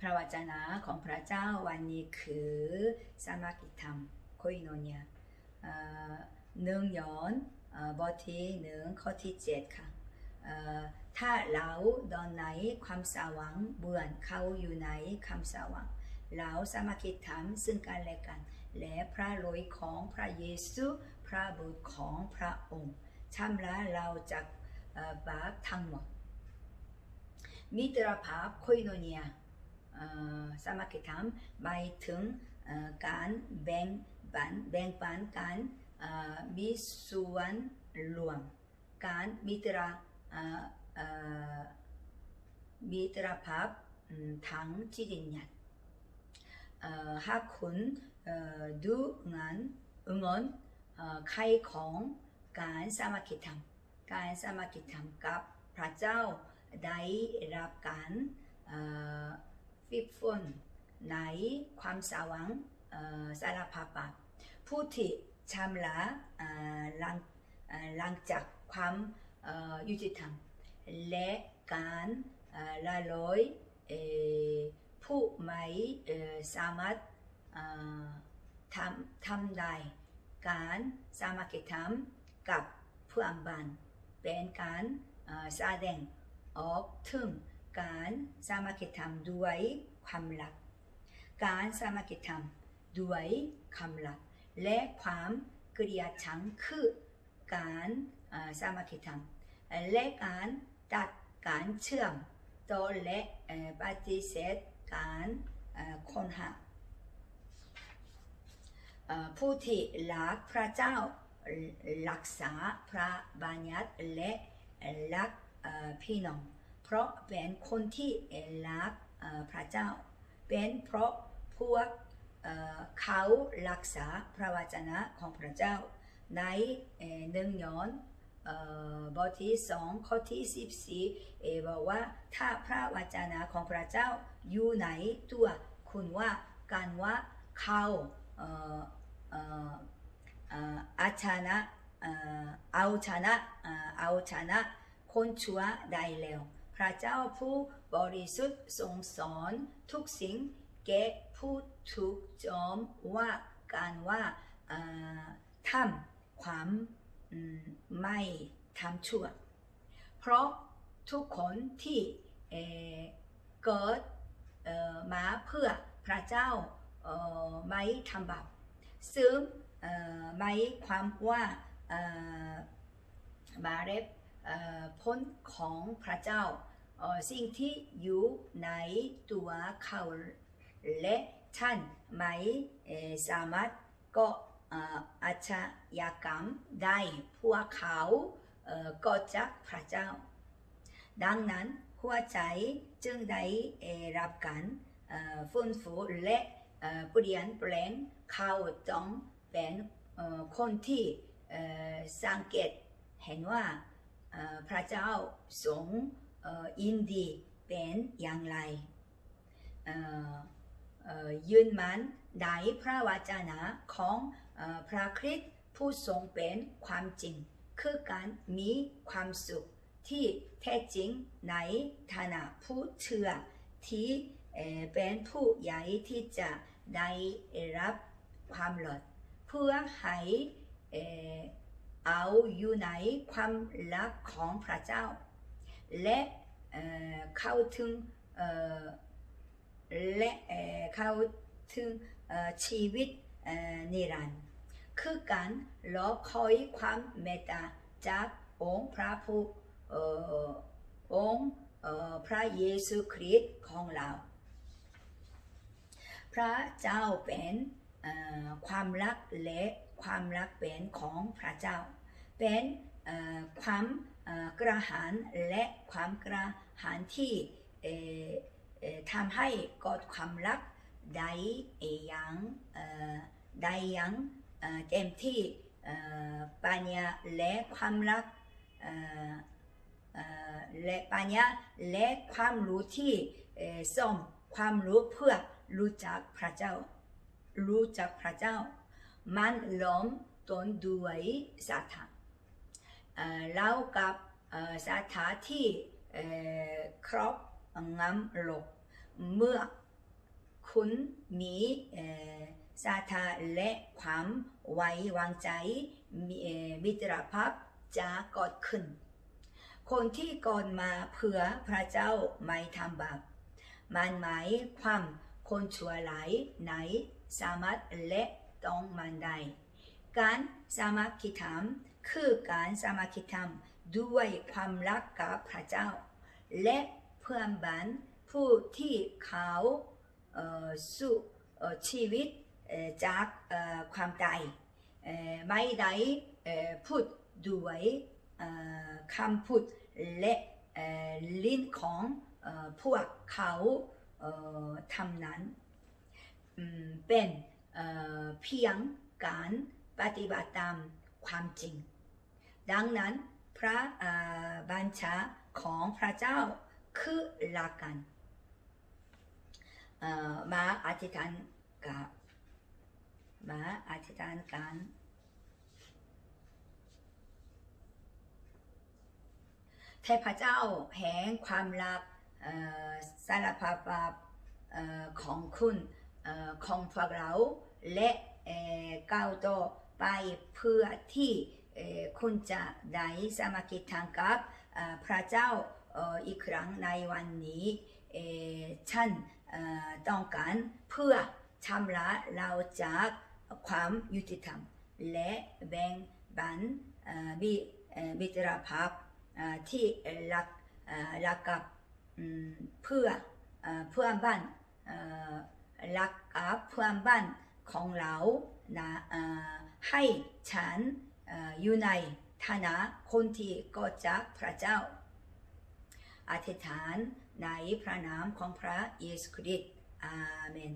พระวจนะของพระเจ้าวันนี้คือสามากิธรรมโคอิโนเนียหนึ่งย้อนบทที่หนึ่งข้อที่เจ็ดค่ะถ้าเราดอนไหนความสว่างเบื่อเขาอยู่ในความสว่างเราสามัคคีธรรมซึ่งกันและกัน และพระโลยของพระเยซู พระบุตรของพระองค์ชำระเราจากบาปทั้งหมดมิตรภาพโคอิโนเนีย สามัคคีธรรมหมายถึงการแบ่งปันแบ่งปันกันเอ่อมีส่วนรวม การมิตรมิตรภาพทางจิตวิญญาณหากคุณดูงาน응원เอ่อใครของการสามัคคีธรรมการสามัคคีธรรมกับพระเจ้าได้รับการ เอ่อฝึกฝนความสว่างสารภาพผู้ที่ชำระหลังหลังจากความยุติธรรมและการละลอยผู้ไม่สามารถทำทำได้การสามัคคีธรรมกับเพื่อนบ้านเป็นการแสดงออกถึง การสามัคคีธรรมด้วยความรัก การสามัคคีธรรมด้วยความรัก และความเกลียดชังคือการสามัคคีธรรมและการตัดการเชื่อมต่อและปฏิเสธการคนหาผู้ที่รักพระเจ้ารักษาพระบัญญัติและรักพี่น้อง เพราะเป็นคนที่รักพระเจ้าเป็นเพราะพวกเขารักษาพระวจนะของพระเจ้า ในเอ่อหนึ่งย้อนบทที่สองข้อที่สิบสี่เอบอกว่าถ้าพระวจนะของพระเจ้าอยู่ในตัวคุณว่าการว่าเขาเอ่อเอ่อเอ่ออาชนะเอาชนะเอาชนะคนชั่วได้แล้ว ระเจ้าผู้บริสุทธิ์ทรงสอนทุกสิ่งแก่ผู้ถูกโจมว่าการว่าทำความมไม่ทำชั่ว เพราะทุกคนที่เเกิดมาเพื่อพระเจ้าไม่ทำบาปซึ่งไม่ความว่าเอ่อบาเรบพ้นของพระเจ้า สิ่งที่อยู่ในตัวเขาและท่านไม่สามารถก็อาชญากรรมได้พวกเขาเอ่อก็จากพระเจ้า ดังนั้นหัวใจจึงได้รับการเอ่อฟื้นฟูและเปลี่ยนแปลงเขาต้องเป็นคนที่สังเกตเห็นว่าพระเจ้าทรง อินดีเป็นอย่างไรยืนมันในพระวจนะของอพระคริสต์ผู้ทรงเป็นความจริง คือการมีความสุขที่แท้จริงในฐานะผู้เชื่อที่เอ่เป็นผู้ใหญ่ที่จะได้รับความหลดเพื่อให้เอ่เอาอยู่ในความรักของพระเจ้า และเข้าถึงและเข้าถึงชีวิตนิรันดร์คือการรอคอยความเมตตาจากองค์พระผู้องค์พระเยซูคริสต์ของเรา พระเจ้าเป็นความรักและความรักเป็นของพระเจ้า เป็นความ กระหายและความกระหายที่ทำให้กิดความรักได้อย่างได้อย่างเต็มที่ปัญญาและความรักและปัญญาและความรู้ที่ส่งความรู้เพื่อรู้จักพระเจ้า รู้จักพระเจ้า มันล้มต้นด้วยศรัทธาเรากับ เอ่อศรัทธาที่ครอบงำโลกเมื่อคุณมีเอ่อศรัทธาและความไว้วางใจมิตรภาพจะกิดขึ้น คนที่ก่อนมาเพื่อพระเจ้าไม่ทำบาปมันหมายความคนชั่วหลายไหนสามารถและต้องมันได้ การสามัคคีธรรมคือการสามัคคีธรรม ด้วยความรักกับพระเจ้า และเพื่อนบ้านผู้ที่เขาสู้ชีวิตจากความตายไม่ได้พูดด้วยคำพูดและลิ้นของพวกเขาทำนั้นเป็นเพียงการปฏิบัติตามความจริง ดังนั้น พระบัญชาของพระเจ้าคือหลักการมาอธิษฐานกับมาอธิษฐานกันเทพเจ้าแห่งความรักสารภาพบาปเอ่อของคุณอของพวกเราและเก้าวต่อไปเพื่อที่ คุณจะได้สามัคคีทางกับพระเจ้าอีกครั้งในวันนี้ฉันต้องการเพื่อชำระเราจากความยุติธรรม และแบ่งบันบิเอ่อมิตรภาพที่รักรักกับเพื่อเพื่อนบ้านรักกับเพื่อนบ้านของเรานะให้ฉัน อยู่ในฐานะคนที่ก็จากพระเจ้า อธิษฐานในพระนามของพระเยซูคริสต์อาเมน